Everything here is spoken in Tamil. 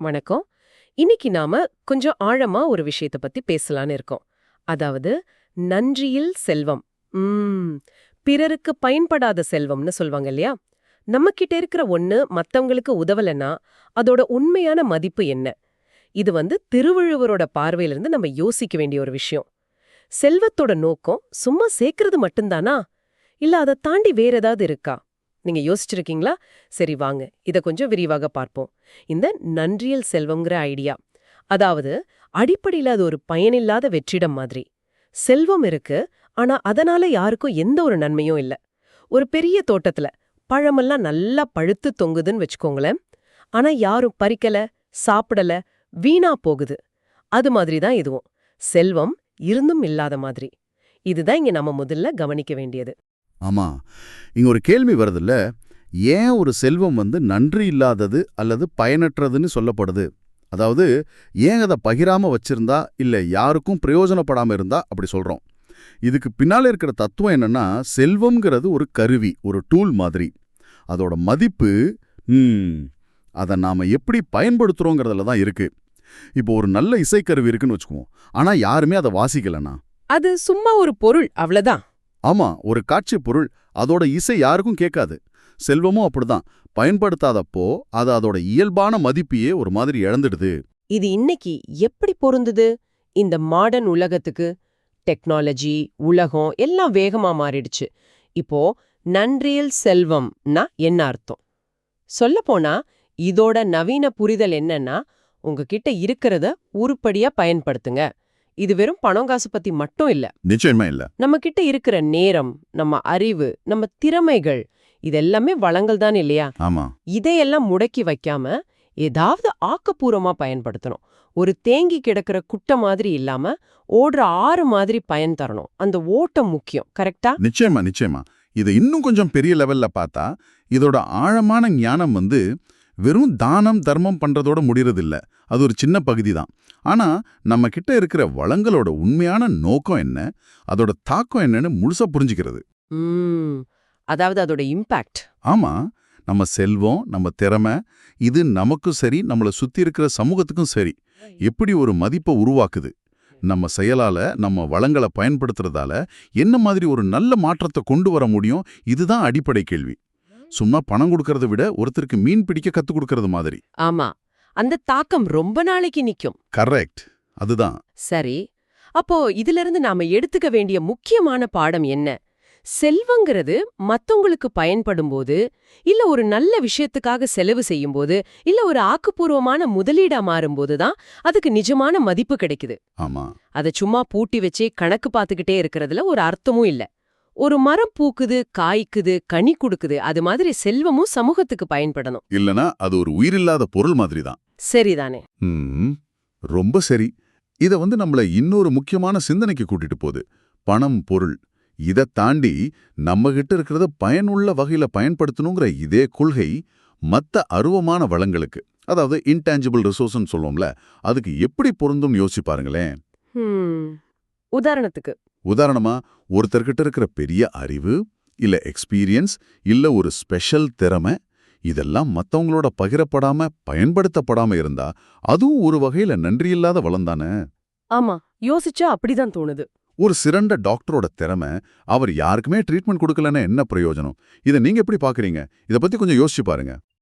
வணக்கம். இன்னைக்கு நாம கொஞ்சம் ஆழமா ஒரு விஷயத்த பத்தி பேசலான்னு இருக்கோம். அதாவது நன்றியில் செல்வம். உம் பிறருக்கு பயன்படாத செல்வம்னு சொல்வாங்க இல்லையா? நம்ம கிட்ட இருக்கிற ஒண்ணு மத்தவங்களுக்கு உதவலன்னா அதோட உண்மையான மதிப்பு என்ன? இது வந்து திருவள்ளுவரோட பார்வையிலிருந்து நம்ம யோசிக்க வேண்டிய ஒரு விஷயம். செல்வத்தோட நோக்கம் சும்மா சேர்க்கறது மட்டும்தானா? இல்ல அதை தாண்டி வேற ஏதாவது இருக்கா? நீங்க யோசிச்சிருக்கீங்களா? சரி வாங்க. இத கொஞ்சம் விரிவாக பார்ப்போம். இந்த நன்றியல் செல்வம்ங்கிற ஐடியா. அதாவது அடிப்படையில அது ஒரு பயனில்லாத வெற்றிடம் மாதிரி. செல்வம் இருக்கு ஆனா அதனால யாருக்கும் எந்த ஒரு நன்மையும் இல்ல. ஒரு பெரிய தோட்டத்துல பழமெல்லாம் நல்லா பழுத்து தொங்குதுன்னு வச்சுக்கோங்களேன். ஆனா யாரும் பறிக்கல சாப்பிடல வீணா போகுது. அது மாதிரி தான் இதுவும். செல்வம் இருந்தும் இல்லாத மாதிரி. இதுதான் இங்க நம்ம முதல்ல கவனிக்க வேண்டியது. ஆமா. இங்க ஒரு கேள்வி வருதுல்ல ஏன் ஒரு செல்வம் வந்து நன்றி இல்லாதது அல்லது பயனற்றதுன்னு சொல்லப்படுது? அதாவது ஏன் அதை பகிராம வச்சிருந்தா இல்ல யாருக்கும் பிரயோஜனப்படாம இருந்தா? அப்படி சொல்றோம். இதுக்கு பின்னால இருக்கிற தத்துவம் என்னன்னா செல்வம்ங்கிறது ஒரு கருவி ஒரு டூல் மாதிரி. அதோட மதிப்பு அதை நாம எப்படி பயன்படுத்துகிறோங்கிறதுல தான் இருக்கு. இப்போ ஒரு நல்ல இசைக்கருவி இருக்குன்னு வச்சுக்குவோம். ஆனா யாருமே அதை வாசிக்கலனா அது சும்மா ஒரு பொருள் அவ்வளோதான் ஆமா ஒரு காட்சி பொருள் அதோட இசை யாருக்கும் கேட்காது. செல்வமும் அப்படிதான். பயன்படுத்தாதப்போ அது அதோட இயல்பான மதிப்பையே ஒரு மாதிரி இழந்துடுது. இது இன்னைக்கு எப்படி பொருந்துது? இந்த மாடர்ன் உலகத்துக்கு டெக்னாலஜி உலகம் எல்லாம் வேகமா மாறிடுச்சு. இப்போ நன்றியில் செல்வம்னா என்ன அர்த்தம்? சொல்லப்போனா இதோட நவீன புரிதல் என்னன்னா உங்ககிட்ட இருக்கிறத உருப்படியா பயன்படுத்துங்க. இது வெறும் பணம் காசு பத்தி மட்டும் இல்ல. நிச்சயமா இல்ல. நம்ம கிட்ட இருக்கிற நேரம் நம்ம அறிவு நம்ம திறமைகள் இதெல்லாமே வளங்கள் தான் இல்லையா? ஆமா. இதையெல்லாம் முடக்கி வைக்காம ஏதாவது ஆக்கப்பூர்வமா பயன்படுத்தணும். ஒரு தேங்கி கிடக்கிற குட்டை மாதிரி இல்லாம ஓடுற ஆறு மாதிரி பயன் தரணும். அந்த ஓட்டம் முக்கியம். கரெக்டா? நிச்சயமா நிச்சயமா. இதை இன்னும் கொஞ்சம் பெரிய லெவல்ல பார்த்தா இதோட ஆழமான ஞானம் வந்து வெறும் தானம் தர்மம் பண்றதோட முடியறதில்ல. அது ஒரு சின்ன பகுதி தான் ஆனா நம்ம கிட்ட இருக்கிற வளங்களோட உண்மையான நோக்கம் என்ன? அதோட தாக்கம் என்னன்னு முழுசா புரிஞ்சுக்கிறது. அதாவது அதோட இம்பாக்ட். ஆமா. நம்ம செல்வம் நம்ம திறமை இது நமக்கும் சரி நம்மள சுத்தி இருக்கிற சமூகத்துக்கும் சரி. எப்படி ஒரு மதிப்பை உருவாக்குது? நம்ம செயலால நம்ம வளங்களை பயன்படுத்துறதால என்ன மாதிரி ஒரு நல்ல மாற்றத்தை கொண்டு வர முடியும்? இதுதான் அடிப்படை கேள்வி. சும்மா பணம் கொடுக்கறத விட ஒருத்தருக்கு மீன் பிடிக்க கத்து கொடுக்கறது மாதிரி. ஆமா. அந்த தாக்கம் ரொம்ப நாளைக்கு நிக்கும். கரெக்ட். அதுதான். சரி. அப்போ இதிலிருந்து நாம எடுத்துக்க வேண்டிய முக்கியமான பாடம் என்ன? செல்வங்கிறது மத்தவங்களுக்கு பயன்படும் போது இல்ல ஒரு நல்ல விஷயத்துக்காக செலவு செய்யும் போது இல்ல ஒரு ஆக்கப்பூர்வமான முதலீடா மாறும்போது தான் அதுக்கு நிஜமான மதிப்பு கிடைக்குது. ஆமா. அதை சும்மா பூட்டி வச்சே கணக்கு பார்த்துக்கிட்டே இருக்கிறதுல ஒரு அர்த்தமும் இல்ல. ஒரு மரம் பூக்குது காய்க்குது கனி கொடுக்குது அது மாதிரி செல்வமும் சமூகத்துக்கு பயன்படணும். இல்லனா அது ஒரு உயிரில்லாத பொருள் மாதிரி தான் சரிதானே ரொம்ப சரி. இத வந்து நம்மள இன்னொரு முக்கியமான சிந்தனைக்கு கூட்டிட்டு போகுது. பணம் பொருள். இதை தாண்டி நம்ம கிட்ட இருக்கிறத பயனுள்ள வகையில பயன்படுத்தணுங்கிற இதே கொள்கை மத்த அருவமான வளங்களுக்கு அதாவது இன்டான்ஜிபிள் ரிசோர்ஸ்னு சொல்லுவோம்ல அதுக்கு எப்படி பொருந்தும் யோசிச்சு பாருங்களேன். உதாரணத்துக்கு உதாரணமா ஒருத்தர்கிட்ட இருக்கிற பெரிய அறிவு இல்ல எக்ஸ்பீரியன்ஸ் இல்ல ஒரு ஸ்பெஷல் திறமை இதெல்லாம் மத்தவங்களோட பகிரப்படாம பயன்படுத்தப்படாம இருந்தா அதுவும் ஒரு வகையில நன்றியில்லாத வளம் தானே? ஆமா யோசிச்சா அப்படிதான் தோணுது. ஒரு சிறந்த டாக்டரோட திறமை அவர் யாருக்குமே ட்ரீட்மெண்ட் கொடுக்கலன்னா என்ன பிரயோஜனம்? இதை நீங்க எப்படி பாக்குறீங்க? இத பத்தி கொஞ்சம் யோசிச்சு பாருங்க.